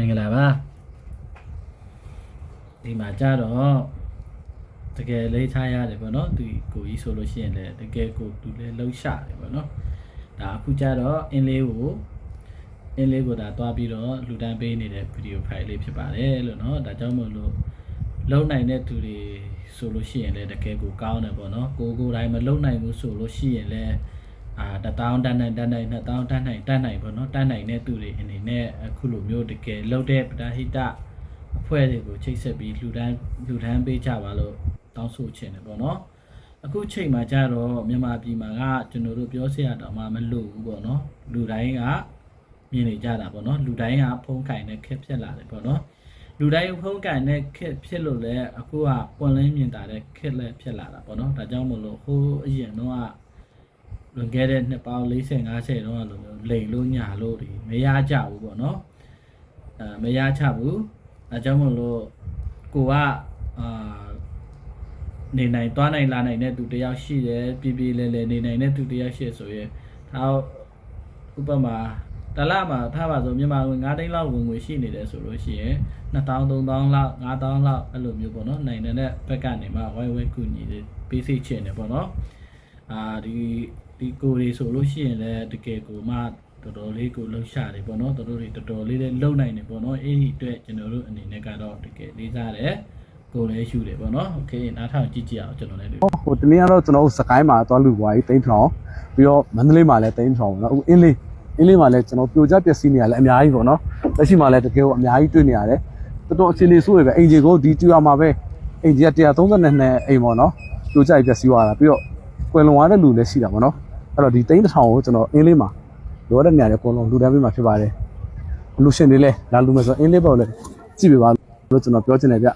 မင်္ဂလာပါဒီမှာကြတော့တကယ်လေးထားရတယ်ပေါ့နော်သူကိုကြီးဆိုလို့ရှိရင်လည်းတကယ်ကိုသူလည်းလှုပ်ရှားတယ်ပေါ့နော်ဒါအခုကြတော့အင်းလေးကိုအင်းလေးကိုဒါတွားပြီးတော့လူတန်းပေးနေတဲ့ဗီဒီယိုဖိုင်လေးဖြစ်ပါတယ်လို့နော်ဒါကြောင့်မို့လို့လုံနိုင်တဲ့သူတွေဆိုလို့ရှိရင်လည်းတကယ်ကိုကောင်းတယ်ပေါ့နော်ကိုကိုယ်တိုင်းမလုံနိုင်ဘူးဆိုလို့ရှိရင်လည်း အာတတောင်းတန်းနိုင်တန်းနိုင်နှစ်တောင်းတန်းနိုင်တန်းနိုင်ပေါ့နော်တန်းနိုင်တဲ့သူတွေအနေနဲ့အခုလိုမျိုးတကယ်လှုပ်တဲ့ပဒါဟိတအဖွဲ့တွေကိုချိတ်ဆက်ပြီးလှူဒန်းလှူဒန်းပေးကြပါလို့တောင်းဆိုချင်တယ်ပေါ့နော်အခုချိန်မှာကြတော့မြန်မာပြည်မှာကကျွန်တော်တို့ပြောစရာတော့မှမလိုဘူးပေါ့နော်လူတိုင်းကမြင်နေကြတာပေါ့နော်လူတိုင်းကဖုံးကင်တဲ့ခက်ဖြစ်လာတယ်ပေါ့နော်လူတိုင်းဖုံးကင်တဲ့ခက်ဖြစ်လို့လဲအခုကပွန်လင်းမြင်တာတဲ့ခက်လည်းဖြစ်လာတာပေါ့နော်ဒါကြောင့်မလို့ဟိုးအရင်တော့က လွန်ခဲ့တဲ့နှစ်ပေါင်း40 50တော့လိုမျိုးလိန်လို့ညာလို့ဒီမရကြဘူးပေါ့နော်အဲမရချဘူးအဲကြောင့်မလို့ကိုကအာနေနိုင်သွားနိုင်လာနိုင်တဲ့သူတယောက်ရှိတယ်ပြည်ပြည်လဲလဲနေနိုင်တဲ့သူတယောက်ရှိဆိုရင်ဒါဥပမာတလမှာထားပါဆိုမြန်မာငွေ9သိန်းလောက်ဝင်ငွေရှိနေတယ်ဆိုလို့ရှိရင်2000 3000လောက်5000လောက်အဲ့လိုမျိုးပေါ့နော်နိုင်တဲ့ဘက်ကနေမှဝိုင်းဝဲကူညီပေးစိတ်ချင်တယ်ပေါ့နော်အာဒီ ဒီကိုတွေဆိုလို့ရှိရင်လည်းတကယ်ကိုမှတော်တော်လေးကိုလှုပ်ရှားတယ်ပေါ့နော်တော်တော်လေးတော်တော်လေးလည်းလှုပ်နိုင်တယ်ပေါ့နော်အဲ့ဒီအတွက်ကျွန်တော်တို့အနေနဲ့ကတော့တကယ်လေးစားတယ်ကိုလည်းရှူတယ်ပေါ့နော်โอเคနားထောင်ကြည့်ကြည့်အောင်ကျွန်တော်လည်းတွေ့ ဟိုတနေ့ကတော့ကျွန်တော်တို့စကိုင်းမှာသွားလူပွားကြီးတိန်းထောင်ပြီးတော့မန္တလေးမှာလည်းတိန်းထောင်ပေါ့နော်အခုအင်းလေးအင်းလေးမှာလည်းကျွန်တော်ပြိုကျပျက်စီးနေရလဲအများကြီးပေါ့နော်လက်ရှိမှာလည်းတကယ်ကိုအများကြီးတွေ့နေရတယ်တော်တော်အခြေအနေဆိုးရပဲအင်ဂျီကိုဒီတူရမှာပဲအင်ဂျီက132နဲ့အိမ်ပေါ့နော်ပြိုကျပျက်စီးသွားတာပြီးတော့ကွယ်လွန်သွားတဲ့လူလည်းရှိတာပေါ့နော် အဲ့တော့ဒီသိန်းတစ်ထောင်ကိုကျွန်တော်အင်းလေးမှာလိုအပ်တဲ့နေရာတွေအကုန်လုံးလူတန်းပေးမှာဖြစ်ပါတယ်လူရှင်တွေလည်းလာလူမယ်ဆိုအင်းလေးပေါ့လေကြည့်ပြပါလို့ကျွန်တော်ပြောချင်တယ်ဗျ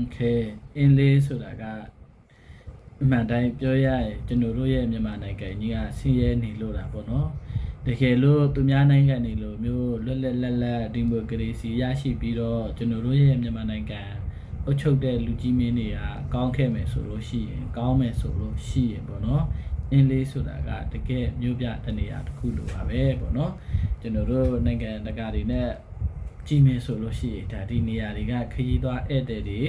Okay အင်းလေးဆိုတာကအမှန်တိုင်းပြောရရင်ကျွန်တော်တို့ရဲ့မြန်မာနိုင်ငံကြီးကဆင်းရဲနေလို့တာပေါ့နော်တကယ်လို့သူများနိုင်ငံတွေလိုမျိုးလွတ်လပ်လပ်လပ်ဒီမိုကရေစီရရှိပြီးတော့ကျွန်တော်တို့ရဲ့မြန်မာနိုင်ငံအုပ်ချုပ်တဲ့လူကြီးမင်းတွေကအကောင်းခဲ့မယ်ဆိုလို့ရှိရင်ကောင်းမယ်ဆိုလို့ရှိရင်ပေါ့နော် အင်းလေးဆိုတာကတကယ်မျိုးပြတနေရာတစ်ခုလိုပါပဲပေါ့နော်ကျွန်တော်တို့နိုင်ငံတကာတွေနဲ့ကြည့်မယ်ဆိုလို့ရှိရင်ဒါဒီနေရာတွေကခရီးသွားဧည့်သည်တွေ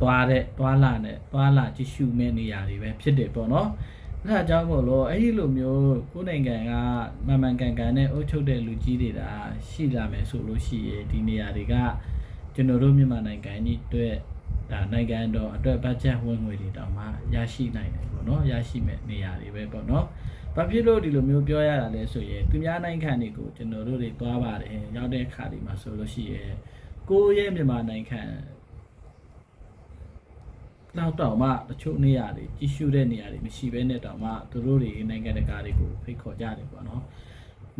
သွားတဲ့သွားလာနဲ့သွားလာကြည့်ရှုမဲ့နေရာတွေပဲဖြစ်တယ်ပေါ့နော်အဲဒါကြောင့်မို့လို့အဲ့ဒီလိုမျိုးကိုယ်နိုင်ငံကမန်မှန်ကန်ကန်နဲ့အုပ်ချုပ်တဲ့လူကြီးတွေဒါရှိလာမယ်ဆိုလို့ရှိရင်ဒီနေရာတွေကကျွန်တော်တို့မြန်မာနိုင်ငံကြီးအတွက် ဒါနိုင်ငံတော်အတွက်ဘတ်ဂျက်ဝင်ငွေတွေတောင်မှရရှိနိုင်တယ်ပေါ့နော်ရရှိမဲ့နေရာတွေပဲပေါ့နော်ဘာဖြစ်လို့ဒီလိုမျိုးပြောရတာလဲဆိုရင်သူများနိုင်ငံတွေကိုကျွန်တော်တို့တွေသွားပါတယ်ရောက်တဲ့အခါဒီမှာဆိုလို့ရှိရင်ကိုယ့်ရဲ့မြန်မာနိုင်ငံနောက်တောင်မှတချို့နေရာတွေကြီးစုတဲ့နေရာတွေမရှိဘဲနဲ့တောင်မှသူတို့တွေနိုင်ငံတကာတွေကိုဖိတ်ခေါ်ကြတယ်ပေါ့နော်။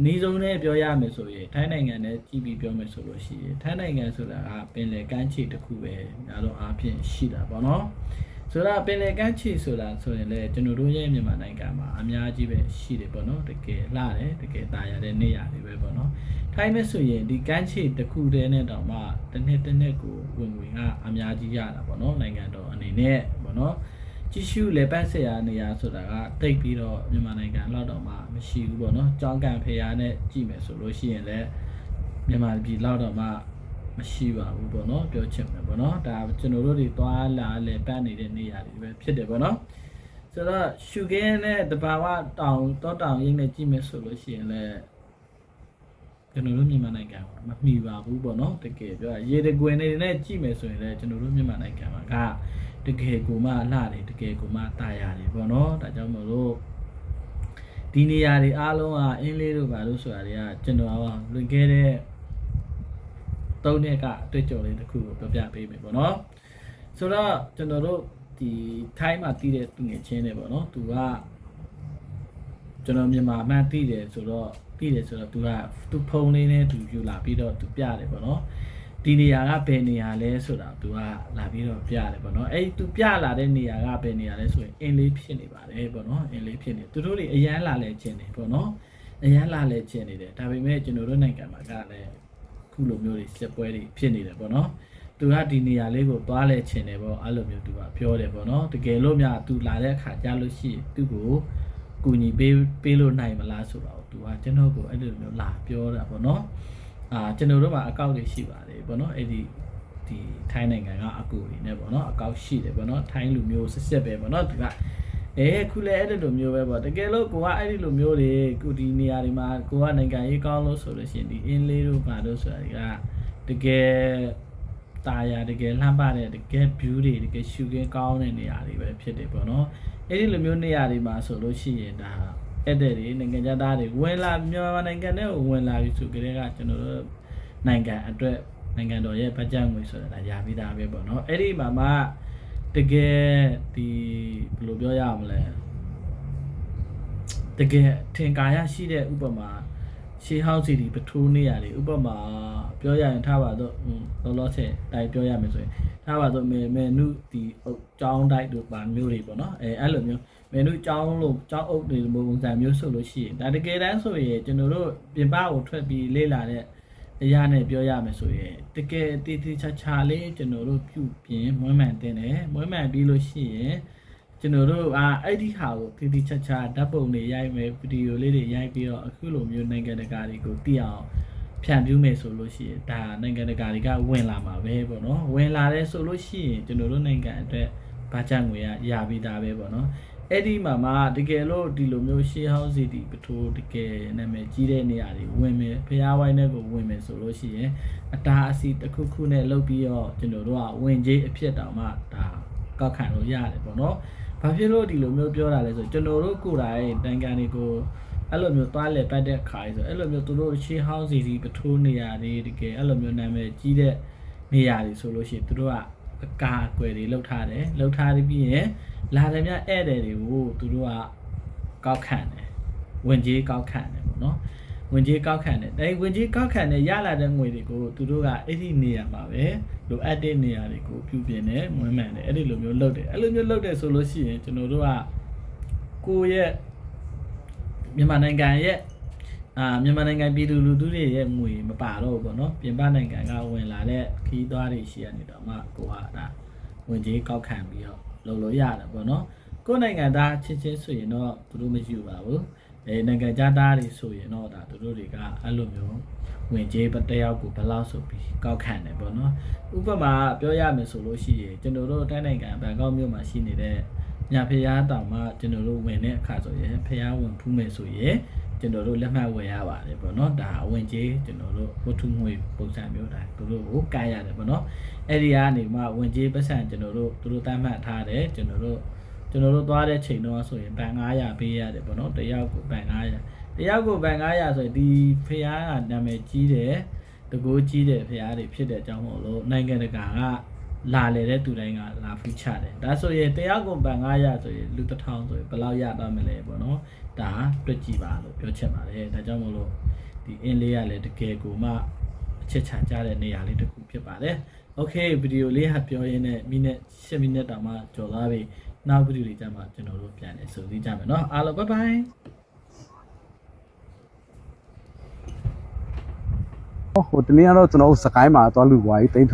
နေဆုံးနဲ့ပြောရမယ်ဆိုရင်ထိုင်းနိုင်ငံနဲ့ကြည့်ပြီးပြောမယ်ဆိုလို့ရှိရင်ထိုင်းနိုင်ငံဆိုတာကပင်လယ်ကမ်းခြေတစ်ခုပဲများတော့အားဖြင့်ရှိတာပေါ့နော်။ဆိုတော့ပင်လယ်ကမ်းခြေဆိုတာဆိုရင်လည်းကျွန်တော်တို့ရဲ့မြန်မာနိုင်ငံမှာအများကြီးပဲရှိတယ်ပေါ့နော်။တကယ်လှတယ်တကယ်ตายရတဲ့နေရာတွေပဲပေါ့နော်။ ထိုင်းမဲ့ဆိုရင်ဒီကမ်းခြေတစ်ခုတည်းနဲ့တောင်မှတစ်နှစ်တစ်နှစ်ကိုဝင်ငွေကအများကြီးရတာပေါ့နော်နိုင်ငံတော်အနေနဲ့ပေါ့နော် ကြည့်ရှုလေပတ်ဆရာနေရာဆိုတာကတိတ်ပြီးတော့မြန်မာနိုင်ငံလောက်တော့မှမရှိဘူးပေါ့နော်ကြောင်းကန်ဖရာနဲ့ကြည့်မယ်ဆိုလို့ရှိရင်လည်းမြန်မာပြည်လောက်တော့မှမရှိပါဘူးပေါ့နော်ပြောချင်တယ်ပေါ့နော်ဒါကျွန်တော်တို့တွေသွားလာလေပတ်နေတဲ့နေရာတွေပဲဖြစ်တယ်ပေါ့နော်ဆိုတော့ရှုခင်းနဲ့တဘာဝတောင်တောတောင်ရိပ်နဲ့ကြည့်မယ်ဆိုလို့ရှိရင်လည်းကျွန်တော်တို့မြန်မာနိုင်ငံမှာမမှီပါဘူးပေါ့နော်တကယ်ပြောရရေတကွင်နေနဲ့ကြည့်မယ်ဆိုရင်လည်းကျွန်တော်တို့မြန်မာနိုင်ငံမှာက တကယ်ကိုမှလှတယ်တကယ်ကိုမှတာရတယ်ပေါ့နော်ဒါကြောင့်မလို့ဒီနေရာတွေအားလုံးကအင်းလေးတို့ဘာလို့ဆိုတာတွေကကျွန်တော်ကလွန်ခဲ့တဲ့သုံးနှစ်ကအတွေ့အကြုံလေးတစ်ခုကိုပြောပြပေးမယ်ပေါ့နော်ဆိုတော့ကျွန်တော်တို့ဒီထိုင်းမှာတည်တဲ့သူငယ်ချင်းတွေပေါ့နော်သူကကျွန်တော်မြန်မာမှန်တည်တယ်ဆိုတော့တည်တယ်ဆိုတော့သူကသူဖုန်းလေးနဲ့သူယူလာပြီးတော့သူပြတယ်ပေါ့နော် ဒီနေရာကဘယ်နေရာလဲဆိုတာ तू ကလာပြီးတော့ပြတယ်ပေါ့နော်အဲ့ तू ပြလာတဲ့နေရာကဘယ်နေရာလဲဆိုရင်အင်းလေးဖြစ်နေပါတယ်ပေါ့နော်အင်းလေးဖြစ်နေသူတို့တွေအရန်လာလဲခြင်းတယ်ပေါ့နော်အရန်လာလဲခြင်းနေတယ်ဒါပေမဲ့ကျွန်တော်တို့နိုင်ငံမှာကလည်းခုလိုမျိုးတွေစစ်ပွဲတွေဖြစ်နေတယ်ပေါ့နော်သူကဒီနေရာလေးကိုသွားလဲခြင်းတယ်ပေါ့အဲ့လိုမျိုးသူကပြောတယ်ပေါ့နော်တကယ်လို့များ तू လာတဲ့အခါကြားလို့ရှိရင်သူ့ကို ကူညီပေးပေးလို့နိုင်မလားဆိုတော့သူကကျွန်တော်ကိုအဲ့လိုမျိုးလာပြောတာပေါ့နော် အာကျွန်တော်တို့မှာအကောင့်တွေရှိပါတယ်ပေါ့နော်အဲ့ဒီဒီထိုင်းနိုင်ငံကအကူတွေနဲ့ပေါ့နော်အကောင့်ရှိတယ်ပေါ့နော်ထိုင်းလူမျိုးစစ်စစ်ပဲပေါ့နော်ဒီကအဲခုလည်းအဲ့ဒီလိုမျိုးပဲပေါ့တကယ်လို့ကိုကအဲ့ဒီလိုမျိုးတွေကိုဒီနေရာတွေမှာကိုကနိုင်ငံရေးကောင်းလို့ဆိုလို့ရှိရင်ဒီအင်းလေးတို့ဘာလို့ဆိုတာကတကယ်ตาရတကယ်လှမ်းပတဲ့တကယ် view တွေတကယ်ရှူခင်းကောင်းတဲ့နေရာတွေပဲဖြစ်တယ်ပေါ့နော်အဲ့ဒီလိုမျိုးနေရာတွေမှာဆိုလို့ရှိရင်ဒါ အဲ့တဲ့တွေနိုင်ငံသားတွေဝင်လာမြန်မာနိုင်ငံနဲ့ဝင်လာပြီဆိုကြတဲ့ကကျွန်တော်တို့နိုင်ငံအတွက်နိုင်ငံတော်ရဲ့ဘတ်ဂျက်ငွေဆိုတာဒါရပြီးသားပဲပေါ့နော်အဲ့ဒီမှာမှတကယ်ဒီဘယ်လိုပြောရမလဲတကယ်ထင်ကာရရှိတဲ့ဥပမာ ရှေးဟောင်းစီဒီပထိုးနေရတယ်ဥပမာပြောရရင်ထားပါတော့ဟွန်းလောလောဆယ်တိုင်းပြောရမယ်ဆိုရင်ထားပါတော့မေမေနုဒီအုပ်ចောင်းတိုက်တို့ပါမျိုးတွေပေါ့နော်အဲအဲ့လိုမျိုးမေနုចောင်းလို့ចောင်းအုပ်တွေလိုပုံစံမျိုးဆိုလို့ရှိရင်ဒါတကယ်တမ်းဆိုရင်ကျွန်တော်တို့ပြင်ပကိုထွက်ပြီးလေ့လာတဲ့ အရာနဲ့ပြောရမယ်ဆိုရင်တကယ်တည်တည်ချာချာလေးကျွန်တော်တို့ပြုပြင်မွမ်းမံတင်တယ်မွမ်းမံပြီးလို့ရှိရင် ကျွန်တော်တို့အာအဲ့ဒီဟာကိုတည်တည်ချာချာဓာတ်ပုံတွေရိုက်မယ်ဗီဒီယိုလေးတွေရိုက်ပြီးတော့အခုလိုမျိုးနိုင်ငံတကာတွေကိုသိအောင်ဖြန့်ဖြူးမယ်ဆိုလို့ရှိရင်ဒါနိုင်ငံတကာတွေကဝင်လာမှာပဲပေါ့နော်ဝင်လာတယ်ဆိုလို့ရှိရင်ကျွန်တော်တို့နိုင်ငံအတွက်ဘာကြငွေရရပြီးသားပဲပေါ့နော်အဲ့ဒီမှာမှတကယ်လို့ဒီလိုမျိုးရှေးဟောင်းစီတီပထိုးတကယ်နာမည်ကြီးတဲ့နေရာတွေဝင်မယ်ဖျားဝိုင်းတဲ့ကိုဝင်မယ်ဆိုလို့ရှိရင်အတားအဆီးတစ်ခုခုနဲ့လုပ်ပြီးတော့ကျွန်တော်တို့ကဝင်ကြီးအဖြစ်တောင်မှဒါကောက်ခံလို့ရတယ်ပေါ့နော်။ ဘာဖြစ်လို့ဒီလိုမျိုးပြောတာလဲဆိုကျွန်တော်တို့ကိုယ်တိုင်တန်ကန်တွေကိုအဲ့လိုမျိုးသွားလေပတ်တဲ့ခါကြီးဆိုအဲ့လိုမျိုးသူတို့ရှေးဟောင်းစီစီပထိုးနေရာတွေတကယ်အဲ့လိုမျိုးနာမည်ကြီးတဲ့နေရာတွေဆိုလို့ရှိရင်သူတို့ကအကာအကွယ်တွေလောက်ထားတယ်လောက်ထားပြီးရင်လာတယ်မြဧည့်သည်တွေကိုသူတို့ကကောက်ခံတယ်ဝင်ကြီးကောက်ခံတယ်ပေါ့နော် ဝင်ကြီးကောက်ခံတယ်အဲဒီဝင်ကြီးကောက်ခံတဲ့ရလာတဲ့ငွေတွေကိုသူတို့ကအဲ့ဒီနေရာမှာပဲလိုအပ်တဲ့နေရာတွေကိုပြုပြင်တယ်မွမ်းမံတယ်အဲ့ဒီလိုမျိုးလုပ်တယ်အဲ့လိုမျိုးလုပ်တယ်ဆိုလို့ရှိရင်ကျွန်တော်တို့ကကိုယ့်ရဲ့မြန်မာနိုင်ငံရဲ့အာမြန်မာနိုင်ငံပြည်သူလူထုတွေရဲ့ငွေမပါတော့ဘူးပေါ့နော်ပြင်ပနိုင်ငံကဝင်လာတဲ့ခီးသွားတွေရှိရနေတော့မှကိုကဒါဝင်ကြီးကောက်ခံပြီးတော့လုပ်လို့ရတယ်ပေါ့နော်ကိုယ့်နိုင်ငံသားချင်းချင်းဆိုရင်တော့သူတို့မယူပါဘူး အဲနိုင်ငံသားတွေဆိုရင်တော့ဒါသူတို့တွေကအဲ့လိုမျိုးဝင်ကြီးတစ်ယောက်ကိုဘယ်လောက်ဆိုပြီးကောက်ခံတယ်ပေါ့နော်ဥပမာပြောရမယ်ဆိုလို့ရှိရင်ကျွန်တော်တို့တိုင်းနိုင်ငံဘန်ကောက်မြို့မှာရှိနေတဲ့ညာဖျားတောင်မှကျွန်တော်တို့ဝင်တဲ့အခါဆိုရင်ဖျားဝင်ဖူးမယ်ဆိုရင်ကျွန်တော်တို့လက်မှတ်ဝယ်ရပါတယ်ပေါ့နော်ဒါအဝင်ကြီးကျွန်တော်တို့ဝတ္ထုငွေပုံစံမျိုးဒါသူတို့ကိုကမ်းရတယ်ပေါ့နော်အဲ့ဒီကနေမှဝင်ကြီးပတ်စံကျွန်တော်တို့သူတို့တမ်းမှတ်ထားတယ်ကျွန်တော်တို့ ကျွန်တော်တို့သွားတဲ့ချိန်တော့ဆိုရင်ဘန်900ပေးရတယ်ပေါ့နော်တယောက်ကိုဘန်900တယောက်ကိုဘန်900ဆိုရင်ဒီဖျားကနာမည်ကြီးတယ်တကိုးကြီးတဲ့ဖျားတွေဖြစ်တဲ့အကြောင်းမို့လို့နိုင်ငံတကာကလာလေတဲ့သူတိုင်းကလာဖူးချတယ်ဒါဆိုရင်တယောက်ကိုဘန်900ဆိုရင်လူတစ်ထောင်ဆိုရင်ဘယ်လောက်ရပါမလဲပေါ့နော်ဒါတွက်ကြည့်ပါလို့ပြောချင်ပါတယ်ဒါကြောင့်မို့လို့ဒီအင်းလေးကလည်းတကယ်ကိုမှအချက်ချာကြတဲ့နေရာလေးတစ်ခုဖြစ်ပါတယ် okay ဗီဒီယိုလေးဟာပြောရင်းနဲ့မိနစ်7မိနစ်တောင်မှကျော်သွားပြီ နောက်ဗီဒီယိုလေးကြမှာကျွန်တော်တို့ပြန်လည်ဆိုသိကြမယ်เนาะအားလုံး bye bye ဟိုတနေ့ကတော့ကျွန်တော်တို့စကိုင်းမှာသွားလူပွားကြီးတိန်း